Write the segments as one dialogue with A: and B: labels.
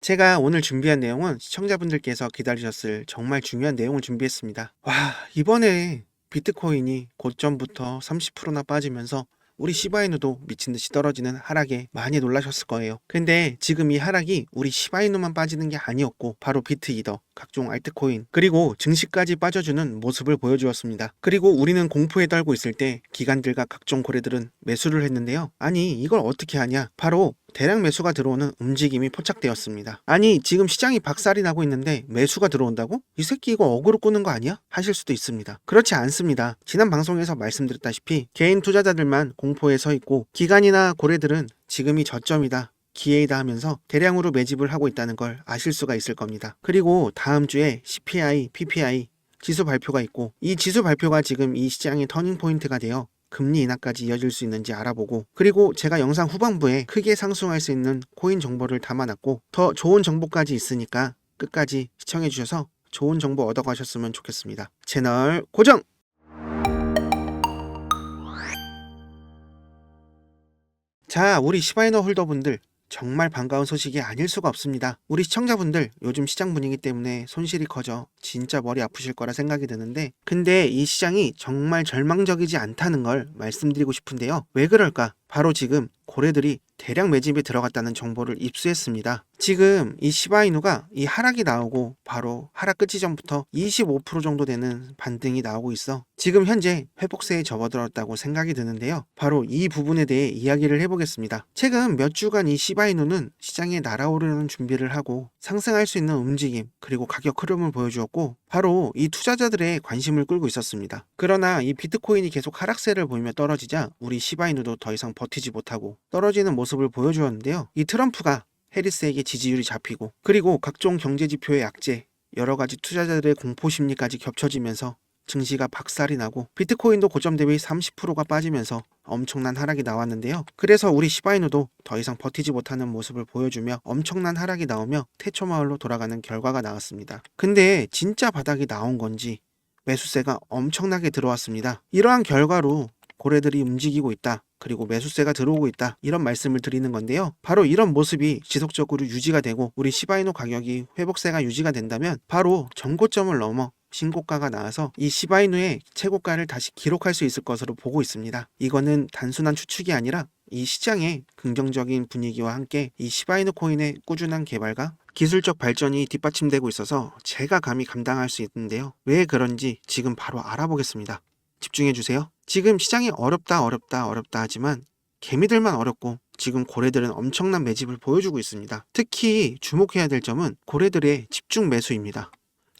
A: 제가 오늘 준비한 내용은 시청자분들께서 기다리셨을 정말 중요한 내용을 준비했습니다. 와, 이번에 비트코인이 고점부터 30%나 빠지면서 우리 시바이누도 미친 듯이 떨어지는 하락에 많이 놀라셨을 거예요. 근데 지금 이 하락이 우리 시바이누만 빠지는 게 아니었고 바로 비트 이더, 각종 알트코인, 그리고 증시까지 빠져주는 모습을 보여주었습니다. 그리고 우리는 공포에 떨고 있을 때 기관들과 각종 고래들은 매수를 했는데요. 아니 이걸 어떻게 하냐? 바로 대량 매수가 들어오는 움직임이 포착되었습니다. 아니 지금 시장이 박살이 나고 있는데 매수가 들어온다고? 이 새끼 이거 어그로 끄는 거 아니야? 하실 수도 있습니다. 그렇지 않습니다. 지난 방송에서 말씀드렸다시피 개인 투자자들만 공포에 서 있고 기관이나 고래들은 지금이 저점이다. 기회이다 하면서 대량으로 매집을 하고 있다는 걸 아실 수가 있을 겁니다. 그리고 다음 주에 CPI, PPI 지수 발표가 있고 이 지수 발표가 지금 이 시장의 터닝 포인트가 되어 금리 인하까지 이어질 수 있는지 알아보고 그리고 제가 영상 후반부에 크게 상승할 수 있는 코인 정보를 담아놨고 더 좋은 정보까지 있으니까 끝까지 시청해 주셔서 좋은 정보 얻어가셨으면 좋겠습니다. 채널 고정! 자, 우리 시바이너 홀더분들 정말 반가운 소식이 아닐 수가 없습니다. 우리 시청자분들 요즘 시장 분위기 때문에 손실이 커져 진짜 머리 아프실 거라 생각이 드는데 근데 이 시장이 정말 절망적이지 않다는 걸 말씀드리고 싶은데요. 왜 그럴까? 바로 지금 고래들이 대량 매집에 들어갔다는 정보를 입수했습니다. 지금 이 시바이누가 이 하락이 나오고 바로 하락 끝이 전부터 25% 정도 되는 반등이 나오고 있어 지금 현재 회복세에 접어들었다고 생각이 드는데요. 바로 이 부분에 대해 이야기를 해보겠습니다. 최근 몇 주간 이 시바이누는 시장에 날아오르는 준비를 하고 상승할 수 있는 움직임 그리고 가격 흐름을 보여주었고 바로 이 투자자들의 관심을 끌고 있었습니다. 그러나 이 비트코인이 계속 하락세를 보이며 떨어지자 우리 시바이누도 더 이상 버티지 못하고 떨어지는 모습 을 보여주었는데요. 이 트럼프가 해리스에게 지지율이 잡히고 그리고 각종 경제 지표의 약재, 여러 가지 투자자들의 공포 심리까지 겹쳐지면서 증시가 박살이 나고 비트코인도 고점 대비 30%가 빠지면서 엄청난 하락이 나왔는데요. 그래서 우리 시바이누도 더 이상 버티지 못하는 모습을 보여주며 엄청난 하락이 나오며 태초 마을로 돌아가는 결과가 나왔습니다. 근데 진짜 바닥이 나온 건지 매수세가 엄청나게 들어왔습니다. 이러한 결과로 고래들이 움직이고 있다. 그리고 매수세가 들어오고 있다. 이런 말씀을 드리는 건데요. 바로 이런 모습이 지속적으로 유지가 되고 우리 시바이노 가격이 회복세가 유지가 된다면 바로 전고점을 넘어 신고가가 나와서 이 시바이누의 최고가를 다시 기록할 수 있을 것으로 보고 있습니다. 이거는 단순한 추측이 아니라 이 시장의 긍정적인 분위기와 함께 이 시바이누 코인의 꾸준한 개발과 기술적 발전이 뒷받침되고 있어서 제가 감히 감당할 수 있는데요. 왜 그런지 지금 바로 알아보겠습니다. 집중해 주세요. 지금 시장이 어렵다 어렵다 어렵다 하지만 개미들만 어렵고 지금 고래들은 엄청난 매집을 보여주고 있습니다. 특히 주목해야 될 점은 고래들의 집중 매수입니다.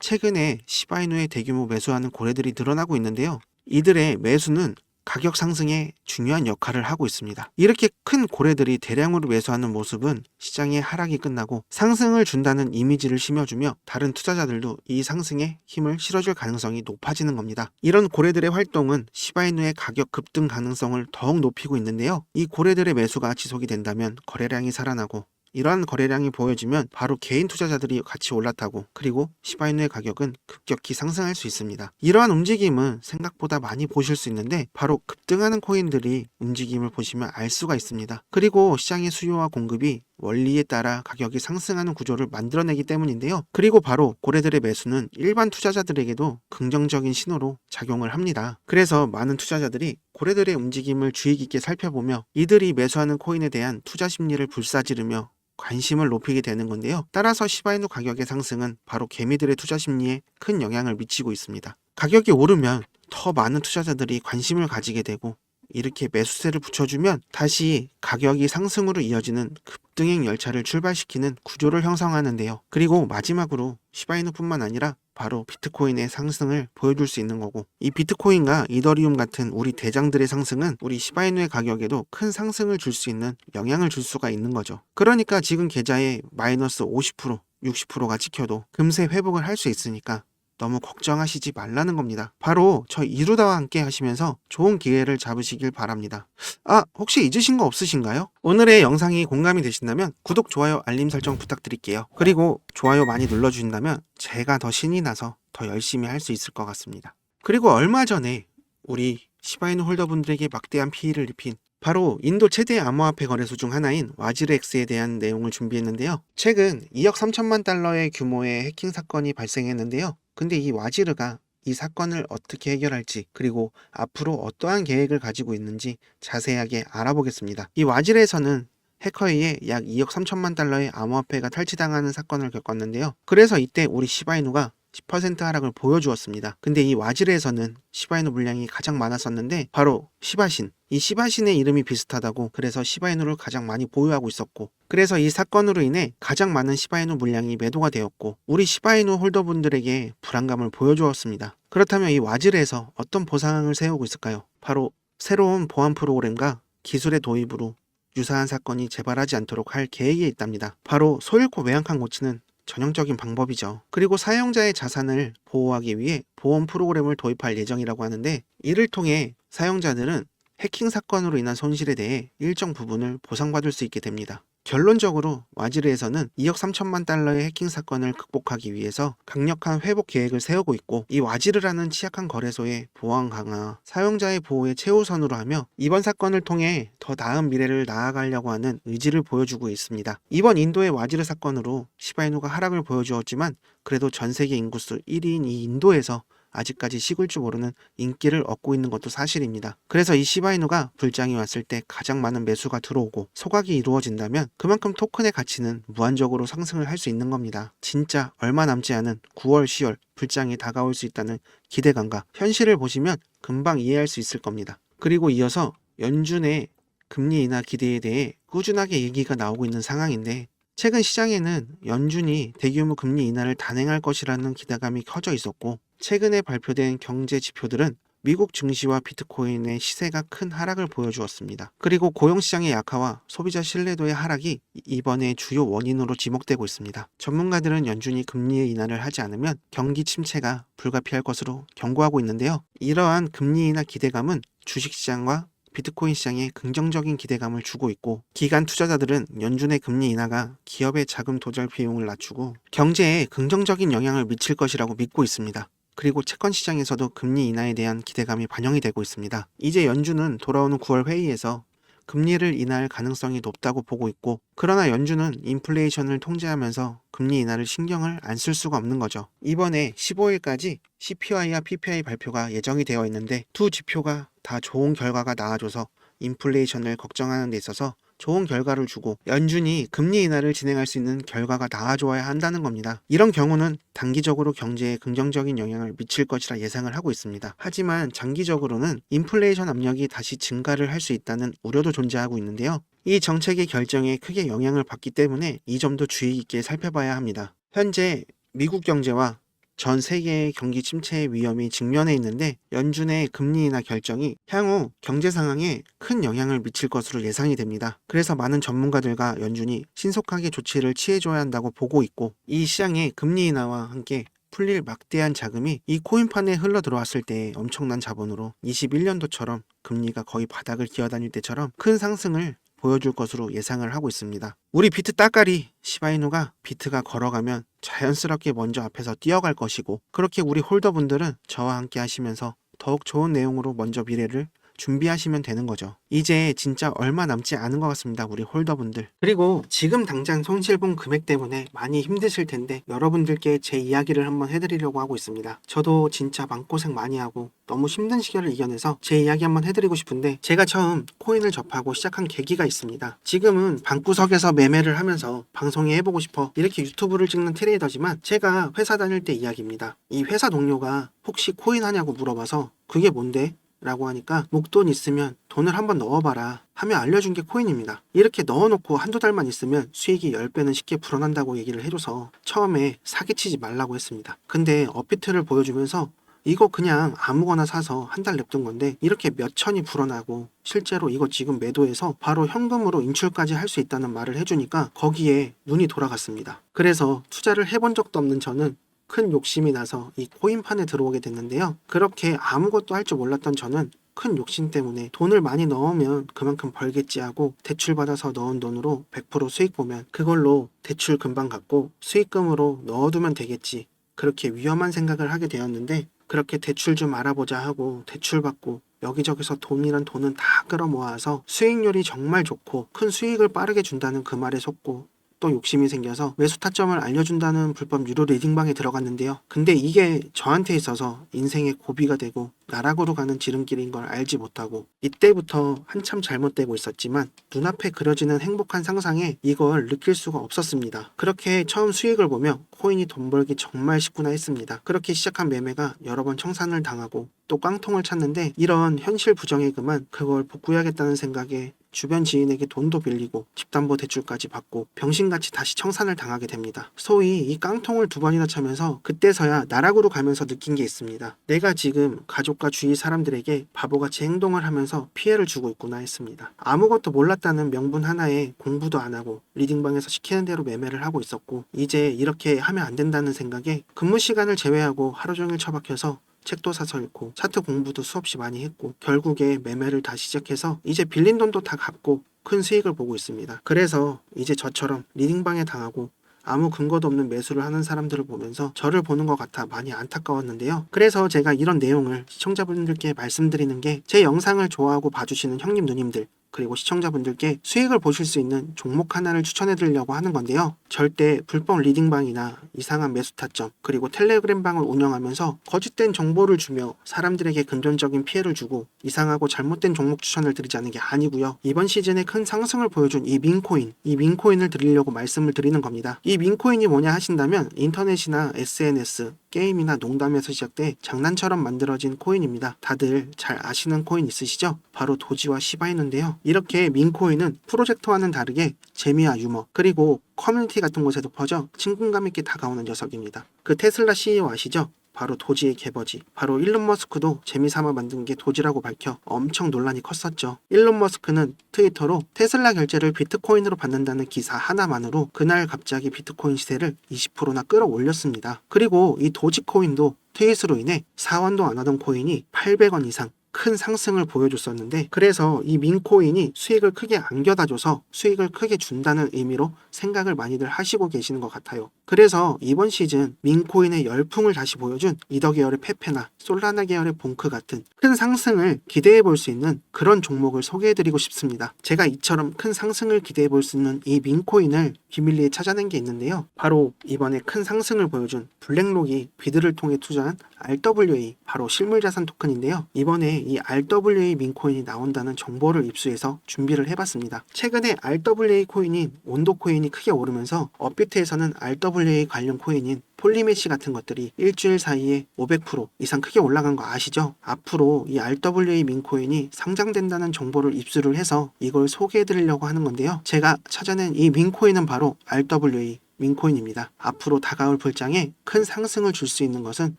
A: 최근에 시바이누에 대규모 매수하는 고래들이 늘어나고 있는데요. 이들의 매수는 가격 상승에 중요한 역할을 하고 있습니다. 이렇게 큰 고래들이 대량으로 매수하는 모습은 시장의 하락이 끝나고 상승을 준다는 이미지를 심어주며 다른 투자자들도 이 상승에 힘을 실어줄 가능성이 높아지는 겁니다. 이런 고래들의 활동은 시바이누의 가격 급등 가능성을 더욱 높이고 있는데요. 이 고래들의 매수가 지속이 된다면 거래량이 살아나고 이러한 거래량이 보여지면 바로 개인 투자자들이 같이 올라타고 그리고 시바이누의 가격은 급격히 상승할 수 있습니다. 이러한 움직임은 생각보다 많이 보실 수 있는데 바로 급등하는 코인들이 움직임을 보시면 알 수가 있습니다. 그리고 시장의 수요와 공급이 원리에 따라 가격이 상승하는 구조를 만들어내기 때문인데요. 그리고 바로 고래들의 매수는 일반 투자자들에게도 긍정적인 신호로 작용을 합니다. 그래서 많은 투자자들이 고래들의 움직임을 주의 깊게 살펴보며 이들이 매수하는 코인에 대한 투자 심리를 불사지르며 관심을 높이게 되는 건데요. 따라서 시바이누 가격의 상승은 바로 개미들의 투자 심리에 큰 영향을 미치고 있습니다. 가격이 오르면 더 많은 투자자들이 관심을 가지게 되고 이렇게 매수세를 붙여주면 다시 가격이 상승으로 이어지는 급등행 열차를 출발시키는 구조를 형성하는데요. 그리고 마지막으로 시바이누뿐만 아니라 바로 비트코인의 상승을 보여줄 수 있는 거고 이 비트코인과 이더리움 같은 우리 대장들의 상승은 우리 시바이누의 가격에도 큰 상승을 줄 수 있는 영향을 줄 수가 있는 거죠. 그러니까 지금 계좌에 마이너스 50% 60%가 찍혀도 금세 회복을 할 수 있으니까 너무 걱정하시지 말라는 겁니다. 바로 저 이루다와 함께 하시면서 좋은 기회를 잡으시길 바랍니다. 아, 혹시 잊으신 거 없으신가요? 오늘의 영상이 공감이 되신다면 구독, 좋아요, 알림 설정 부탁드릴게요. 그리고 좋아요 많이 눌러주신다면 제가 더 신이 나서 더 열심히 할 수 있을 것 같습니다. 그리고 얼마 전에 우리 시바이누 홀더분들에게 막대한 피해를 입힌 바로 인도 최대 암호화폐 거래소 중 하나인 와지르엑스에 대한 내용을 준비했는데요. 최근 2억 3천만 달러의 규모의 해킹 사건이 발생했는데요. 근데 이 와지르가 이 사건을 어떻게 해결할지 그리고 앞으로 어떠한 계획을 가지고 있는지 자세하게 알아보겠습니다. 이 와지르에서는 해커에 의해 약 2억 3천만 달러의 암호화폐가 탈취당하는 사건을 겪었는데요. 그래서 이때 우리 시바이누가 10% 하락을 보여주었습니다. 근데 이 와지르에서는 시바이누 물량이 가장 많았었는데 바로 시바신 이 시바신의 이름이 비슷하다고 그래서 시바이누를 가장 많이 보유하고 있었고 그래서 이 사건으로 인해 가장 많은 시바이누 물량이 매도가 되었고 우리 시바이누 홀더분들에게 불안감을 보여주었습니다. 그렇다면 이 와지르에서 어떤 보상을 세우고 있을까요? 바로 새로운 보안 프로그램과 기술의 도입으로 유사한 사건이 재발하지 않도록 할 계획이 있답니다. 바로 소잃고 외양간 고치는 전형적인 방법이죠. 그리고 사용자의 자산을 보호하기 위해 보험 프로그램을 도입할 예정이라고 하는데 이를 통해 사용자들은 해킹 사건으로 인한 손실에 대해 일정 부분을 보상받을 수 있게 됩니다. 결론적으로 와지르에서는 2억 3천만 달러의 해킹 사건을 극복하기 위해서 강력한 회복 계획을 세우고 있고 이 와지르라는 취약한 거래소의 보안 강화, 사용자의 보호에 최우선으로 하며 이번 사건을 통해 더 나은 미래를 나아가려고 하는 의지를 보여주고 있습니다. 이번 인도의 와지르 사건으로 시바이누가 하락을 보여주었지만 그래도 전 세계 인구수 1위인 이 인도에서 아직까지 식을 줄 모르는 인기를 얻고 있는 것도 사실입니다. 그래서 이 시바이누가 불장이 왔을 때 가장 많은 매수가 들어오고 소각이 이루어진다면 그만큼 토큰의 가치는 무한적으로 상승을 할 수 있는 겁니다. 진짜 얼마 남지 않은 9월, 10월 불장이 다가올 수 있다는 기대감과 현실을 보시면 금방 이해할 수 있을 겁니다. 그리고 이어서 연준의 금리 인하 기대에 대해 꾸준하게 얘기가 나오고 있는 상황인데 최근 시장에는 연준이 대규모 금리 인하를 단행할 것이라는 기대감이 커져 있었고 최근에 발표된 경제 지표들은 미국 증시와 비트코인의 시세가 큰 하락을 보여주었습니다. 그리고 고용시장의 약화와 소비자 신뢰도의 하락이 이번에 주요 원인으로 지목되고 있습니다. 전문가들은 연준이 금리 인하를 하지 않으면 경기 침체가 불가피할 것으로 경고하고 있는데요. 이러한 금리 인하 기대감은 주식시장과 비트코인 시장에 긍정적인 기대감을 주고 있고 기관 투자자들은 연준의 금리 인하가 기업의 자금 도달 비용을 낮추고 경제에 긍정적인 영향을 미칠 것이라고 믿고 있습니다. 그리고 채권 시장에서도 금리 인하에 대한 기대감이 반영이 되고 있습니다. 이제 연준은 돌아오는 9월 회의에서 금리를 인하할 가능성이 높다고 보고 있고 그러나 연준은 인플레이션을 통제하면서 금리 인하를 신경을 안 쓸 수가 없는 거죠. 이번에 15일까지 CPI와 PPI 발표가 예정이 되어 있는데 두 지표가 다 좋은 결과가 나와줘서 인플레이션을 걱정하는 데 있어서 좋은 결과를 주고 연준이 금리 인하를 진행할 수 있는 결과가 나와줘야 한다는 겁니다. 이런 경우는 단기적으로 경제에 긍정적인 영향을 미칠 것이라 예상을 하고 있습니다. 하지만 장기적으로는 인플레이션 압력이 다시 증가를 할 수 있다는 우려도 존재하고 있는데요. 이 정책의 결정에 크게 영향을 받기 때문에 이 점도 주의 깊게 살펴봐야 합니다. 현재 미국 경제와 전 세계의 경기 침체의 위험이 직면해 있는데 연준의 금리 인하 결정이 향후 경제 상황에 큰 영향을 미칠 것으로 예상이 됩니다. 그래서 많은 전문가들과 연준이 신속하게 조치를 취해줘야 한다고 보고 있고 이 시장의 금리 인하와 함께 풀릴 막대한 자금이 이 코인판에 흘러 들어왔을 때 엄청난 자본으로 21년도처럼 금리가 거의 바닥을 기어다닐 때처럼 큰 상승을 보여줄 것으로 예상을 하고 있습니다. 우리 비트 따까리 시바이누가 비트가 걸어가면 자연스럽게 먼저 앞에서 뛰어갈 것이고 그렇게 우리 홀더분들은 저와 함께 하시면서 더욱 좋은 내용으로 먼저 미래를 준비하시면 되는 거죠. 이제 진짜 얼마 남지 않은 것 같습니다. 우리 홀더분들. 그리고 지금 당장 손실본 금액 때문에 많이 힘드실 텐데 여러분들께 제 이야기를 한번 해드리려고 하고 있습니다. 저도 진짜 마음고생 많이 하고 너무 힘든 시절을 이겨내서 제 이야기 한번 해드리고 싶은데 제가 처음 코인을 접하고 시작한 계기가 있습니다. 지금은 방구석에서 매매를 하면서 방송에 해보고 싶어 이렇게 유튜브를 찍는 트레이더지만 제가 회사 다닐 때 이야기입니다. 이 회사 동료가 혹시 코인 하냐고 물어봐서 그게 뭔데? 라고 하니까 목돈 있으면 돈을 한번 넣어봐라 하며 알려준 게 코인입니다. 이렇게 넣어놓고 한두 달만 있으면 수익이 10배는 쉽게 불어난다고 얘기를 해줘서 처음에 사기치지 말라고 했습니다. 근데 업비트를 보여주면서 이거 그냥 아무거나 사서 한 달 냅둔 건데 이렇게 몇 천이 불어나고 실제로 이거 지금 매도해서 바로 현금으로 인출까지 할 수 있다는 말을 해주니까 거기에 눈이 돌아갔습니다. 그래서 투자를 해본 적도 없는 저는 큰 욕심이 나서 이 코인판에 들어오게 됐는데요. 그렇게 아무것도 할 줄 몰랐던 저는 큰 욕심 때문에 돈을 많이 넣으면 그만큼 벌겠지 하고 대출받아서 넣은 돈으로 100% 수익 보면 그걸로 대출 금방 갚고 수익금으로 넣어두면 되겠지. 그렇게 위험한 생각을 하게 되었는데 그렇게 대출 좀 알아보자 하고 대출 받고 여기저기서 돈이란 돈은 다 끌어모아서 수익률이 정말 좋고 큰 수익을 빠르게 준다는 그 말에 속고 또 욕심이 생겨서 매수 타점을 알려준다는 불법 유료 리딩방에 들어갔는데요. 근데 이게 저한테 있어서 인생의 고비가 되고 나락으로 가는 지름길인 걸 알지 못하고 이때부터 한참 잘못되고 있었지만 눈앞에 그려지는 행복한 상상에 이걸 느낄 수가 없었습니다. 그렇게 처음 수익을 보며 코인이 돈 벌기 정말 쉽구나 했습니다. 그렇게 시작한 매매가 여러 번 청산을 당하고 또 깡통을 찼는데 이런 현실 부정에 그만 그걸 복구해야겠다는 생각에 주변 지인에게 돈도 빌리고 집담보 대출까지 받고 병신같이 다시 청산을 당하게 됩니다. 소위 이 깡통을 두 번이나 차면서 그때서야 나락으로 가면서 느낀 게 있습니다. 내가 지금 가족과 주위 사람들에게 바보같이 행동을 하면서 피해를 주고 있구나 했습니다. 아무것도 몰랐다는 명분 하나에 공부도 안 하고 리딩방에서 시키는 대로 매매를 하고 있었고 이제 이렇게 하면 안 된다는 생각에 근무 시간을 제외하고 하루 종일 처박혀서 책도 사서 읽고 차트 공부도 수없이 많이 했고 결국에 매매를 다시 시작해서 이제 빌린 돈도 다 갚고 큰 수익을 보고 있습니다. 그래서 이제 저처럼 리딩방에 당하고 아무 근거도 없는 매수를 하는 사람들을 보면서 저를 보는 것 같아 많이 안타까웠는데요. 그래서 제가 이런 내용을 시청자분들께 말씀드리는 게 제 영상을 좋아하고 봐주시는 형님 누님들 그리고 시청자분들께 수익을 보실 수 있는 종목 하나를 추천해 드리려고 하는 건데요. 절대 불법 리딩방이나 이상한 매수 타점 그리고 텔레그램 방을 운영하면서 거짓된 정보를 주며 사람들에게 금전적인 피해를 주고 이상하고 잘못된 종목 추천을 드리지 않은 게 아니고요. 이번 시즌에 큰 상승을 보여준 이 민코인, 이 민코인을 드리려고 말씀을 드리는 겁니다. 이 민코인이 뭐냐 하신다면 인터넷이나 SNS, 게임이나 농담에서 시작돼 장난처럼 만들어진 코인입니다. 다들 잘 아시는 코인 있으시죠? 바로 도지와 시바이누인데요. 이렇게 민코인은 프로젝트와는 다르게 재미와 유머 그리고 커뮤니티 같은 곳에도 퍼져 친근감 있게 다가오는 녀석입니다. 그 테슬라 CEO 아시죠? 바로 도지의 개버지. 바로 일론 머스크도 재미삼아 만든 게 도지라고 밝혀 엄청 논란이 컸었죠. 일론 머스크는 트위터로 테슬라 결제를 비트코인으로 받는다는 기사 하나만으로 그날 갑자기 비트코인 시세를 20%나 끌어올렸습니다. 그리고 이 도지코인도 트윗으로 인해 사원도 안 하던 코인이 800원 이상 큰 상승을 보여줬었는데 그래서 이 민코인이 수익을 크게 안겨다줘서 수익을 크게 준다는 의미로 생각을 많이들 하시고 계시는 것 같아요. 그래서 이번 시즌 민코인의 열풍을 다시 보여준 이더 계열의 페페나 솔라나 계열의 봉크 같은 큰 상승을 기대해 볼 수 있는 그런 종목을 소개해 드리고 싶습니다. 제가 이처럼 큰 상승을 기대해 볼 수 있는 이 민코인을 비밀리에 찾아낸 게 있는데요. 바로 이번에 큰 상승을 보여준 블랙록이 비드를 통해 투자한 RWA 바로 실물자산 토큰인데요. 이번에 이 RWA 민코인이 나온다는 정보를 입수해서 준비를 해봤습니다. 최근에 RWA 코인인 온도 코인이 크게 오르면서 업비트에서는 RWA 관련 코인인 폴리메시 같은 것들이 일주일 사이에 500% 이상 크게 올라간 거 아시죠? 앞으로 이 RWA 민코인이 상장된다는 정보를 입수를 해서 이걸 소개해 드리려고 하는 건데요. 제가 찾아낸 이 민코인은 바로 RWA 민코인입니다. 앞으로 다가올 불장에 큰 상승을 줄 수 있는 것은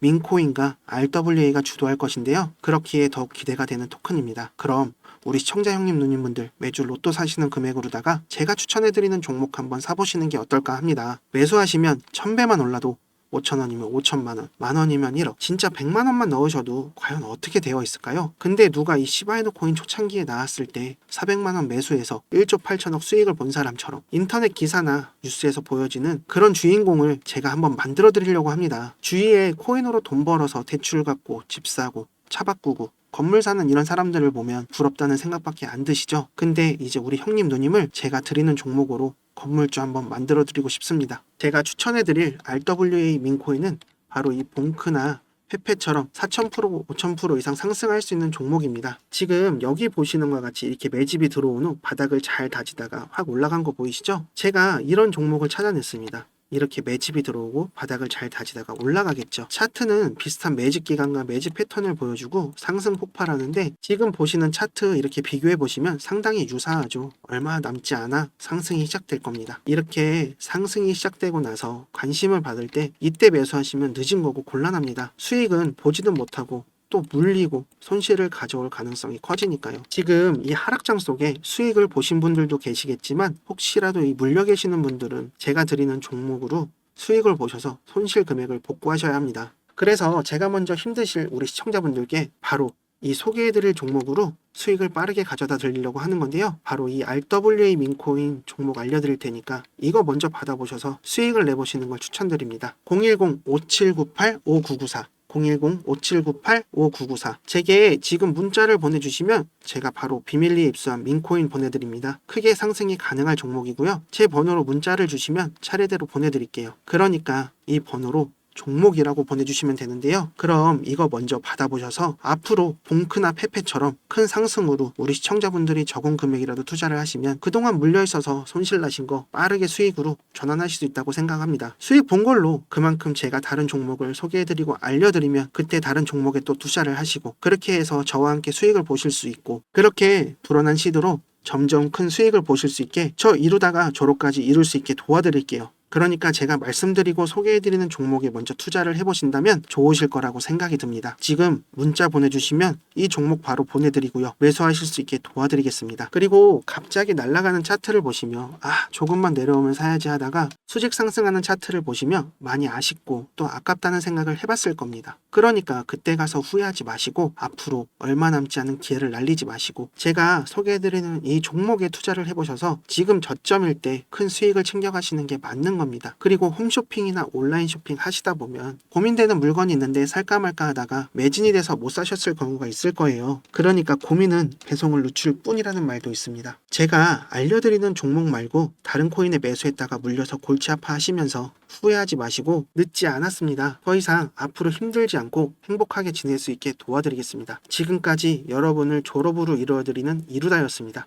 A: 민코인과 RWA가 주도할 것인데요. 그렇기에 더욱 기대가 되는 토큰입니다. 그럼 우리 시청자 형님 누님분들 매주 로또 사시는 금액으로다가 제가 추천해드리는 종목 한번 사보시는 게 어떨까 합니다. 매수하시면 1000배만 올라도 5천 원이면 5천만 원, 만 원이면 1억, 진짜 100만 원만 넣으셔도 과연 어떻게 되어 있을까요? 근데 누가 이 시바이노 코인 초창기에 나왔을 때 400만 원 매수해서 1조 8천억 수익을 본 사람처럼 인터넷 기사나 뉴스에서 보여지는 그런 주인공을 제가 한번 만들어 드리려고 합니다. 주위에 코인으로 돈 벌어서 대출 갚고 집 사고 차 바꾸고 건물 사는 이런 사람들을 보면 부럽다는 생각밖에 안 드시죠? 근데 이제 우리 형님 누님을 제가 드리는 종목으로 건물주 한번 만들어 드리고 싶습니다. 제가 추천해 드릴 RWA 민코인은 바로 이 봉크나 페페처럼 4,000% 5,000% 이상 상승할 수 있는 종목입니다. 지금 여기 보시는 것과 같이 이렇게 매집이 들어온 후 바닥을 잘 다지다가 확 올라간 거 보이시죠? 제가 이런 종목을 찾아냈습니다. 이렇게 매집이 들어오고 바닥을 잘 다지다가 올라가겠죠. 차트는 비슷한 매집 기간과 매집 패턴을 보여주고 상승 폭발하는데 지금 보시는 차트 이렇게 비교해 보시면 상당히 유사하죠. 얼마 남지 않아 상승이 시작될 겁니다. 이렇게 상승이 시작되고 나서 관심을 받을 때 이때 매수하시면 늦은 거고 곤란합니다. 수익은 보지도 못하고 또 물리고 손실을 가져올 가능성이 커지니까요. 지금 이 하락장 속에 수익을 보신 분들도 계시겠지만 혹시라도 이 물려 계시는 분들은 제가 드리는 종목으로 수익을 보셔서 손실 금액을 복구하셔야 합니다. 그래서 제가 먼저 힘드실 우리 시청자분들께 바로 이 소개해드릴 종목으로 수익을 빠르게 가져다 드리려고 하는 건데요. 바로 이 RWA 민코인 종목 알려드릴 테니까 이거 먼저 받아보셔서 수익을 내보시는 걸 추천드립니다. 010-5798-5994 010-5798-5994 제게 지금 문자를 보내주시면 제가 바로 비밀리에 입수한 민코인 보내드립니다. 크게 상승이 가능할 종목이고요. 제 번호로 문자를 주시면 차례대로 보내드릴게요. 그러니까 이 번호로 종목이라고 보내주시면 되는데요. 그럼 이거 먼저 받아보셔서 앞으로 봉크나 페페처럼 큰 상승으로 우리 시청자분들이 적은 금액이라도 투자를 하시면 그동안 물려있어서 손실 나신 거 빠르게 수익으로 전환하실 수 있다고 생각합니다. 수익 본 걸로 그만큼 제가 다른 종목을 소개해드리고 알려드리면 그때 다른 종목에 또 투자를 하시고 그렇게 해서 저와 함께 수익을 보실 수 있고 그렇게 불어난 시드로 점점 큰 수익을 보실 수 있게 저 이루다가 졸업까지 이룰 수 있게 도와드릴게요. 그러니까 제가 말씀드리고 소개해드리는 종목에 먼저 투자를 해보신다면 좋으실 거라고 생각이 듭니다. 지금 문자 보내주시면 이 종목 바로 보내드리고요. 매수하실 수 있게 도와드리겠습니다. 그리고 갑자기 날아가는 차트를 보시며 아 조금만 내려오면 사야지 하다가 수직 상승하는 차트를 보시며 많이 아쉽고 또 아깝다는 생각을 해봤을 겁니다. 그러니까 그때 가서 후회하지 마시고 앞으로 얼마 남지 않은 기회를 날리지 마시고 제가 소개해드리는 이 종목에 투자를 해보셔서 지금 저점일 때 큰 수익을 챙겨가시는 게 맞는 겁니다. 그리고 홈쇼핑이나 온라인 쇼핑 하시다 보면 고민되는 물건이 있는데 살까 말까 하다가 매진이 돼서 못 사셨을 경우가 있을 거예요. 그러니까 고민은 배송을 늦출 뿐이라는 말도 있습니다. 제가 알려드리는 종목 말고 다른 코인에 매수했다가 물려서 골치 아파 하시면서 후회하지 마시고 늦지 않았습니다. 더 이상 앞으로 힘들지 않고 행복하게 지낼 수 있게 도와드리겠습니다. 지금까지 여러분을 졸업으로 이루어드리는 이루다였습니다.